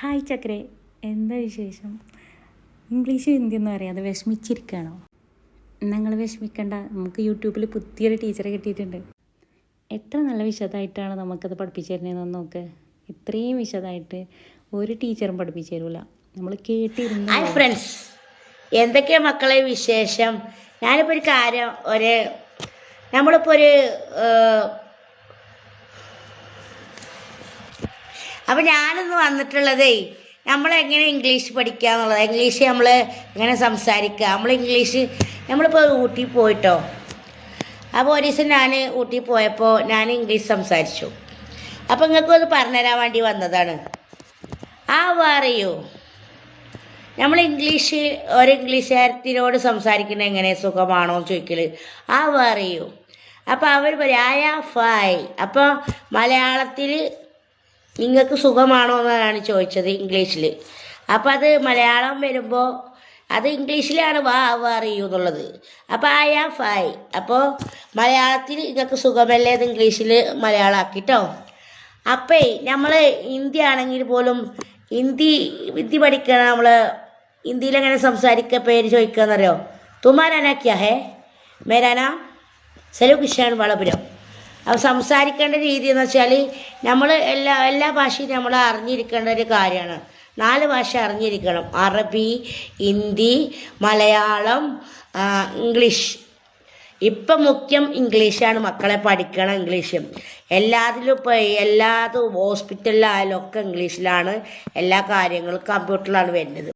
Hi ചക്രേ എന്താ വിശേഷം? English Hindi ഒന്നും അറിയാതെ വിഷമിച്ചിരിക്കുകയാണോ? നിങ്ങൾ വിഷമിക്കണ്ട നമുക്ക് യൂട്യൂബിൽ പുതിയൊരു ടീച്ചറെ കിട്ടിയിട്ടുണ്ട്. എത്ര നല്ല വിശദമായിട്ടാണ് നമുക്കത് പഠിപ്പിച്ചു തരുന്നതെന്ന് നോക്ക്. ഇത്രയും വിശദമായിട്ട് ഒരു ടീച്ചറും പഠിപ്പിച്ചു തരൂല. നമ്മൾ കേട്ടിരുന്നു ഹായ് ഫ്രണ്ട്സ് എന്തൊക്കെയാ മക്കളെ വിശേഷം? ഞാനിപ്പോൾ ഒരു കാര്യം ഒരു നമ്മളിപ്പോൾ ഒരു അപ്പം ഞാനിന്ന് വന്നിട്ടുള്ളതേ നമ്മളെങ്ങനെ ഇംഗ്ലീഷ് പഠിക്കുക എന്നുള്ളത്. ഇംഗ്ലീഷ് നമ്മൾ എങ്ങനെ സംസാരിക്കുക നമ്മൾ ഇംഗ്ലീഷ് നമ്മളിപ്പോൾ ഊട്ടി പോയിട്ടോ. അപ്പോൾ ഒരു ദിവസം ഞാൻ ഊട്ടി പോയപ്പോൾ ഞാൻ ഇംഗ്ലീഷ് സംസാരിച്ചു. അപ്പോൾ നിങ്ങൾക്ക് പറഞ്ഞു പറഞ്ഞുതരാൻ വേണ്ടി വന്നതാണ്. ആ വേറെയോ നമ്മൾ ഇംഗ്ലീഷ് ഒരു ഇംഗ്ലീഷുകാരത്തിനോട് സംസാരിക്കുന്നത് എങ്ങനെ? സുഖമാണോ എന്ന് ചോദിക്കൽ ആ വേറെയോ അപ്പോൾ അവർ പറയും ആയ ഫൈ അപ്പോൾ മലയാളത്തിൽ നിങ്ങൾക്ക് സുഖമാണോ എന്നാണ് ചോദിച്ചത് ഇംഗ്ലീഷിൽ അപ്പോൾ അത് മലയാളം വരുമ്പോൾ അത് ഇംഗ്ലീഷിലാണ് വാ വാ അറിയൂ എന്നുള്ളത്. അപ്പോൾ ഐ ആം ഫൈ. അപ്പോൾ മലയാളത്തിൽ നിങ്ങൾക്ക് സുഖമല്ലേ അത് ഇംഗ്ലീഷിൽ മലയാളമാക്കിട്ടോ അപ്പേ നമ്മൾ ഹിന്ദി ആണെങ്കിൽ പോലും ഹിന്ദി ഹിന്ദി പഠിക്കണം നമ്മൾ ഹിന്ദിയിൽ എങ്ങനെ സംസാരിക്കുക പേര് ചോദിക്കുക എന്നറിയോ തുമാരാനാക്കിയാ ഹേ? മേരാനാ സെലു കിഷാൻ വളപുരം. അപ്പോൾ സംസാരിക്കേണ്ട രീതി എന്ന് വെച്ചാൽ നമ്മൾ എല്ലാ എല്ലാ ഭാഷയും നമ്മൾ അറിഞ്ഞിരിക്കേണ്ട ഒരു കാര്യമാണ്. നാല് ഭാഷ അറിഞ്ഞിരിക്കണം. അറബി ഹിന്ദി മലയാളം ഇംഗ്ലീഷ്. ഇപ്പം മുഖ്യം ഇംഗ്ലീഷാണ്. മക്കളെ പഠിക്കണം ഇംഗ്ലീഷും. എല്ലാത്തിലും ഇപ്പോൾ എല്ലാതും ഹോസ്പിറ്റലിലായാലും ഒക്കെ ഇംഗ്ലീഷിലാണ്. എല്ലാ കാര്യങ്ങളും കമ്പ്യൂട്ടറിലാണ് വരുന്നത്.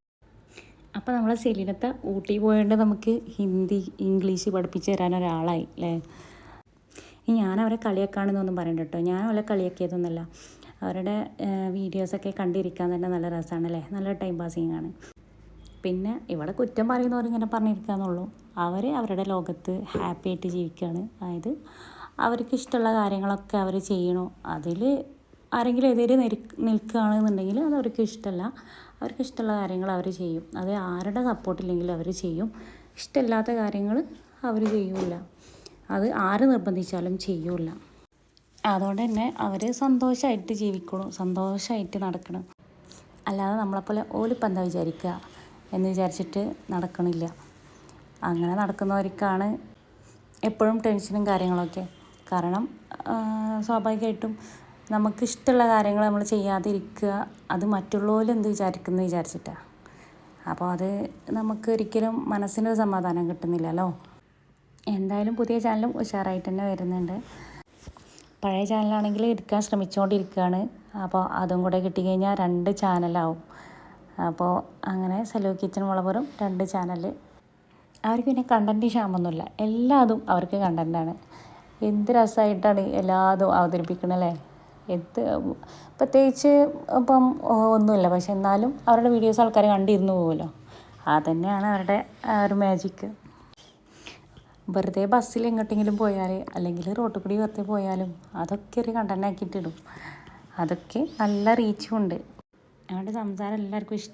അപ്പോൾ നമ്മളെ സെലിനത്തെ ഊട്ടി പോയതുകൊണ്ട് നമുക്ക് ഹിന്ദി ഇംഗ്ലീഷ് പഠിപ്പിച്ച് തരാൻ ഒരാളായി അല്ലേ? ഈ ഞാൻ അവരെ കളിയാക്കാണെന്നൊന്നും പറയണ്ട കേട്ടോ ഞാൻ അവരെ കളിയാക്കിയതൊന്നുമല്ല അവരുടെ വീഡിയോസൊക്കെ കണ്ടിരിക്കാൻ തന്നെ നല്ല രസമാണല്ലേ നല്ല ടൈം പാസിങ് ആണ്. പിന്നെ ഇവിടെ കുറ്റം പറയുന്നവർ ഇങ്ങനെ പറഞ്ഞിരിക്കാന്നുള്ളൂ. അവർ അവരുടെ ലോകത്ത് ഹാപ്പി ആയിട്ട് ജീവിക്കുകയാണ് അതായത് അവർക്ക് ഇഷ്ടമുള്ള കാര്യങ്ങളൊക്കെ അവർ ചെയ്യണു. അതിൽ ആരെങ്കിലും എതിരെ നിൽ നിൽക്കുകയാണെന്നുണ്ടെങ്കിൽ അത് അവർക്ക് ഇഷ്ടമല്ല. അവർക്ക് ഇഷ്ടമുള്ള കാര്യങ്ങൾ അവർ ചെയ്യും. അത് ആരുടെ സപ്പോർട്ടില്ലെങ്കിലും അവർ ചെയ്യും. ഇഷ്ടമില്ലാത്ത കാര്യങ്ങൾ അവർ ചെയ്യൂല. അത് ആര് നിർബന്ധിച്ചാലും ചെയ്യൂല. അതുകൊണ്ട് തന്നെ അവർ സന്തോഷമായിട്ട് ജീവിക്കണം സന്തോഷമായിട്ട് നടക്കണം. അല്ലാതെ നമ്മളെപ്പോലെ ഓലിപ്പം എന്താ വിചാരിക്കുക എന്ന് വിചാരിച്ചിട്ട് നടക്കണില്ല. അങ്ങനെ നടക്കുന്നവർക്കാണ് എപ്പോഴും ടെൻഷനും കാര്യങ്ങളൊക്കെ. കാരണം സ്വാഭാവികമായിട്ടും നമുക്ക് ഇഷ്ടമുള്ള കാര്യങ്ങൾ നമ്മൾ ചെയ്യാതിരിക്കുക അത് മറ്റുള്ളവർ എന്ത് വിചാരിക്കുന്നു വിചാരിച്ചിട്ടാണ് അപ്പോൾ അത് നമുക്ക് ഒരിക്കലും മനസ്സിനൊരു സമാധാനം കിട്ടുന്നില്ലല്ലോ. എന്തായാലും പുതിയ ചാനലും ഉഷാറായിട്ട് തന്നെ വരുന്നുണ്ട്. പഴയ ചാനലാണെങ്കിൽ എടുക്കാൻ ശ്രമിച്ചുകൊണ്ടിരിക്കുകയാണ് അപ്പോൾ അതും കൂടെ കിട്ടിക്കഴിഞ്ഞാൽ രണ്ട് ചാനലാവും. അപ്പോൾ അങ്ങനെ സലൂ കിച്ചൺ മുളപുരം രണ്ട് ചാനൽ അവർക്ക് പിന്നെ കണ്ടന്റ് ക്ഷാമൊന്നുമില്ല എല്ലാതും അവർക്ക് കണ്ടന്റാണ് എന്ത് രസമായിട്ടാണ് എല്ലാതും അവതരിപ്പിക്കണല്ലേ എന്ത് പ്രത്യേകിച്ച് ഇപ്പം ഒന്നുമില്ല. പക്ഷെ എന്നാലും അവരുടെ വീഡിയോസ് ആൾക്കാർ കണ്ടിരുന്നു പോകുമല്ലോ തന്നെയാണ് അവരുടെ ആ ഒരു മാജിക്ക് വെറുതെ ബസ്സിൽ എങ്ങോട്ടെങ്കിലും പോയാൽ അല്ലെങ്കിൽ റോട്ടിൽ കൂടി വെറുതെ പോയാലും അതൊക്കെ ഒരു കണ്ടന്റ് ആക്കിയിട്ടിടും അതൊക്കെ നല്ല റീച്ചും ഉണ്ട്. ഞങ്ങളുടെ സംസാരം എല്ലാവർക്കും ഇഷ്ടം